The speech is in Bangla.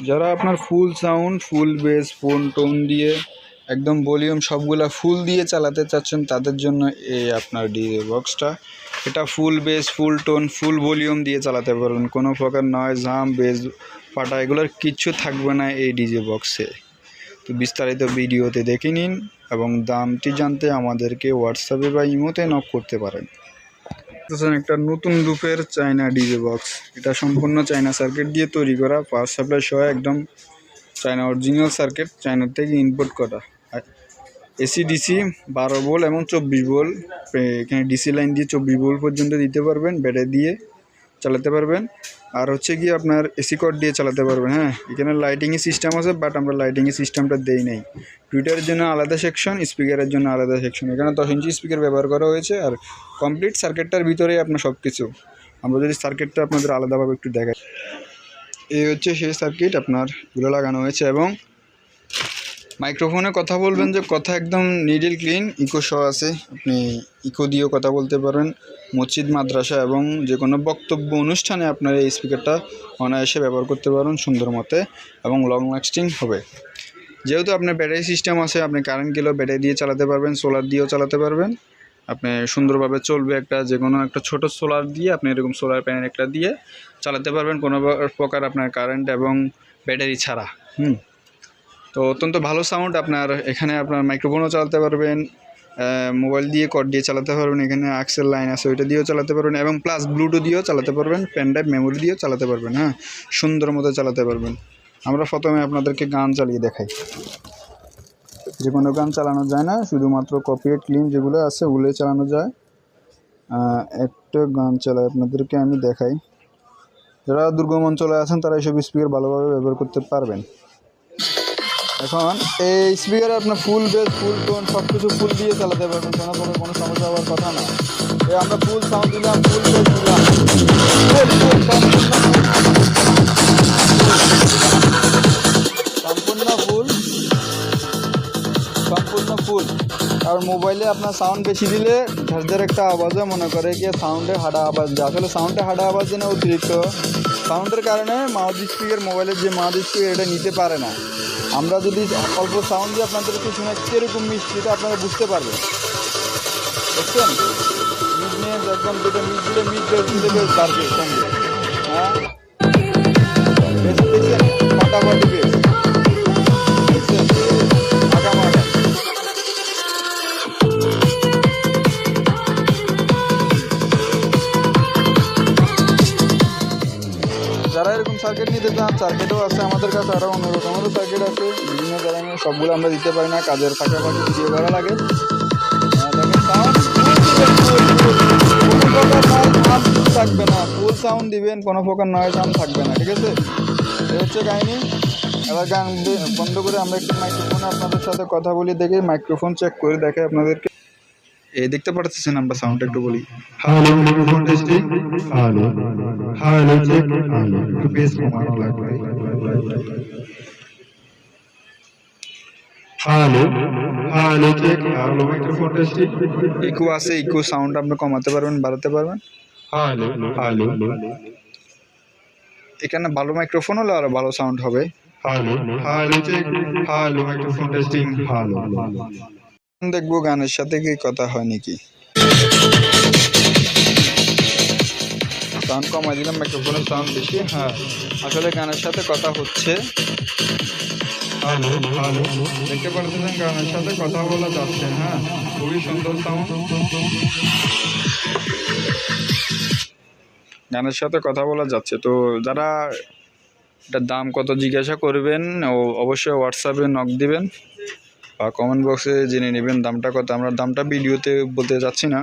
যারা আপনার full sound full bass phone tone দিয়ে, একদম ভলিউম সবগুলা ফুল দিয়ে চালাতে চাচ্ছেন, তাদের জন্য এই আপনার ডিজে বক্সটা এটা full bass full tone full volume দিয়ে চালাতে পারবেন। কোনো প্রকার নয় জাম বেস ফাটা, এগুলোর কিচ্ছু থাকবে না এই ডিজে বক্সে তো বিস্তারিত ভিডিওতে দেখে নিন এবং দামটি জানতে আমাদেরকে হোয়াটসঅ্যাপে বা ইমোতে নক করতে পারেন। দেখতেছেন একটা নতুন রূপের চায়না ডিজে বক্স এটা সম্পূর্ণ চায়না সার্কিট দিয়ে তৈরি করা। পাওয়ার সাপ্লাই সহ একদম চায়না অরিজিনাল সার্কিট চায়নার থেকে ইনপুট করা। এসি ডিসি বারো বোল এবং চব্বিশ বোল এখানে ডিসি লাইন দিয়ে চব্বিশ বোল পর্যন্ত দিতে পারবেন। ব্যাটারি দিয়ে চালাতে পারবেন। আর হচ্ছে কি আপনার এসি কট দিয়ে চালাতে পারবেন হ্যাঁ? এখানে লাইটিংয়ের সিস্টেম আছে বাট আমরা লাইটিংয়ের সিস্টেমটা দেই নাই। টুইটারের জন্য আলাদা সেকশন স্পিকারের জন্য আলাদা সেকশন এখানে দশ ইঞ্চি স্পিকার ব্যবহার করা হয়েছে, আর কমপ্লিট সার্কিটটার ভিতরেই আপনার সব কিছু আমরা যদি সার্কিটটা আপনাদের আলাদাভাবে একটু দেখাই। এই হচ্ছে সেই সার্কিট আপনার, এগুলো লাগানো হয়েছে এবং মাইক্রোফোনে কথা বলবেন যে কথা একদম নিডিল ক্লিন ইকো সহ আছে। আপনি ইকো দিয়েও কথা বলতে পারেন। মসজিদ, মাদ্রাসা এবং যে কোনো বক্তব্য অনুষ্ঠানে আপনার এই স্পিকারটা অনায়াসে ব্যবহার করতে পারেন সুন্দর মতে এবং লং লাস্টিং হবে। যেহেতু আপনার ব্যাটারি সিস্টেম আছে, আপনি কারেন্ট গেলেও ব্যাটারি দিয়ে চালাতে পারবেন সোলার দিয়েও চালাতে পারবেন। আপনি সুন্দরভাবে চলবে একটা যে কোনো একটা ছোট সোলার দিয়ে, আপনি এরকম সোলার প্যানেল একটা দিয়ে চালাতে পারবেন। কোনো প্রকার আপনার কারেন্ট এবং ব্যাটারি ছাড়া। হুম? তো অত্যন্ত ভালো সাউন্ড আপনার এখানে আপনার মাইক্রোফোনও চালাতে পারবেন মোবাইল দিয়ে কর্ড দিয়ে চালাতে পারবেন, এখানে আক্সেল লাইন আছে, ওইটা দিয়েও চালাতে পারবেন, এবং প্লাস ব্লুটুথ দিয়েও চালাতে পারবেন পেন ড্রাইভ মেমোরি দিয়েও চালাতে পারবেন হ্যাঁ? সুন্দর মতো চালাতে পারবেন। আমরা প্রথমে আপনাদেরকে গান চালিয়ে দেখাই। যে কোনো গান চালানো যায় না, শুধুমাত্র কপিরাইট ক্লিন যেগুলো আছে, ওগুলোই চালানো যায়। একটা গান চালাই আপনাদেরকে আমি দেখাই। যারা দুর্গম অঞ্চলে আছেন, তারা এইসব স্পিকার ভালোভাবে ব্যবহার করতে পারবেন। এখন এই স্পিকারে আপনার ফুল বেস ফুল টোন সব কিছু ফুল দিয়ে চালাতে পারবেন, কোনো কোনো সমস্যা হওয়ার কথা না। এই আমরা ফুল সাউন্ড দিলাম ফুল বেস দিলাম। আর মোবাইলে আপনার সাউন্ড বেশি দিলে ঝাঁঝের একটা আওয়াজও মনে করে কি সাউন্ডে হাডা আওয়াজ দেয়। আসলে সাউন্ডে হাডা আওয়াজ না অতিরিক্ত সাউন্ডের কারণে মাউথ স্পিকার মোবাইলের যে মাউথ স্পিকার এটা নিতে পারে না। আমরা যদি অল্প সাউন্ড দিয়ে আপনাদের আপনাদেরকে শোনাচ্ছি এরকম মিষ্টি, এটা আপনারা বুঝতে পারবেন। বুঝছেন? মিড নিয়ে একদম যেটা মিড দিলে মিড বেশ বাড়বে সঙ্গে হ্যাঁ? দেখছেন এরকম সার্কিট নিতে চান সার্কিটও আছে আমাদের কাছে আরও অন্য রকমেরও সার্কিট আছে। বিভিন্ন ধরনের সবগুলো আমরা দিতে পারি না, কাজের পাশাপাশি ভিডিও করা লাগে। arm থাকবে না ফুল সাউন্ড দিবেন, কোনো প্রকার নয় সাউন্ড থাকবে না, ঠিক আছে? এই হচ্ছে কাহিনি। এবার গান বন্ধ করে আমরা একটু মাইক্রোফোনে আপনাদের সাথে কথা বলি, দেখি মাইক্রোফোন চেক করে দেখে আপনাদেরকে। এই দেখতে পারতেছেন আমরা সাউন্ড একটু বলি hello hello hello check hello একটু বেস কমানো লাগবে hello hello check hello microphone testing echo আছে ইকো সাউন্ড আপনি কমাতে পারবেন বাড়াতে পারবেন হ্যালো হ্যালো এখানে ভালো মাইক্রোফোন হলে আরও ভালো সাউন্ড হবে hello hello check hello microphone testing hello দেখব গানের সাথে কি কথা হয় নাকি। সাউন্ড কমাই দিলাম মাইক্রোফোনের সাউন্ড বেশি হ্যাঁ। আসলে গানের সাথে কথা হচ্ছে। দেখতে পাচ্ছেন গানের সাথে কথা বলা যাচ্ছে হ্যাঁ। খুবই সুন্দর সাউন্ড গানের সাথে কথা বলা যাচ্ছে। তো যারা এটার দাম কত জিজ্ঞাসা করবেন, ও অবশ্যই হোয়াটসঅ্যাপে নক দিবেন। বা কমেন্ট বক্সে জেনে নেবেন দামটা কত। আমরা দামটা ভিডিওতে বলতে যাচ্ছি না।